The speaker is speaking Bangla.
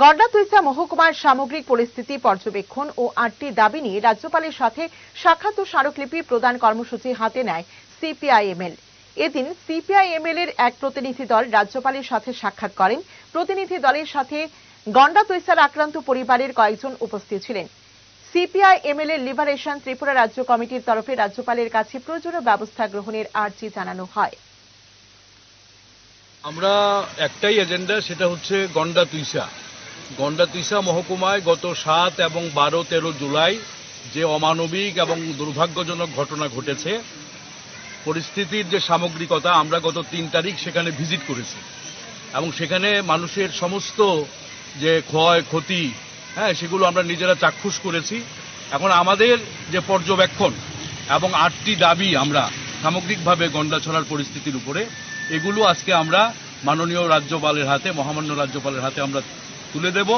গন্ডাতুইসা মহকুমার সামগ্রিক পরিস্থিতি, পর্যবেক্ষণ ও আটটি দাবি নিয়ে রাজ্যপালের সাথে সাক্ষাৎ ও স্মারকলিপি প্রদান কর্মসূচি হাতে নেয় সিপিআইএমএল। এদিন সিপিআইএমএল এর এক প্রতিনিধি দল রাজ্যপালের সাথে সাক্ষাৎ করেন। প্রতিনিধি দলের সাথে গন্ডাতুইসার আক্রান্ত পরিবারের কয়েকজন উপস্থিত ছিলেন। সিপিআইএমএল এর লিবারেশন ত্রিপুরা রাজ্য কমিটির তরফে রাজ্যপালের কাছে প্রয়োজনীয় ব্যবস্থা গ্রহণের আর্জি জানানো হয়। আমরা একটাই এজেন্ডা সেটা হচ্ছে গন্ডা তুইসা গন্ডা তুইসা মহকুমায় গত সাত এবং বারো তেরো জুলাই যে অমানবিক এবং দুর্ভাগ্যজনক ঘটনা ঘটেছে, পরিস্থিতির যে সামগ্রিকতা আমরা গত তিন তারিখ সেখানে ভিজিট করেছি। এবং সেখানে মানুষের সমস্ত যে ক্ষয়, ক্ষতি হ্যাঁ সেগুলো আমরা নিজেরা চাক্ষুষ করেছি। এখন আমাদের যে পর্যবেক্ষণ এবং আটটি দাবি আমরা সামগ্রিকভাবে গন্ডাছড়ার পরিস্থিতির উপরে, এগুলো আজকে আমরা মাননীয় রাজ্যপালের হাতে, মহামান্য রাজ্যপালের হাতে আমরা তুলে দেব।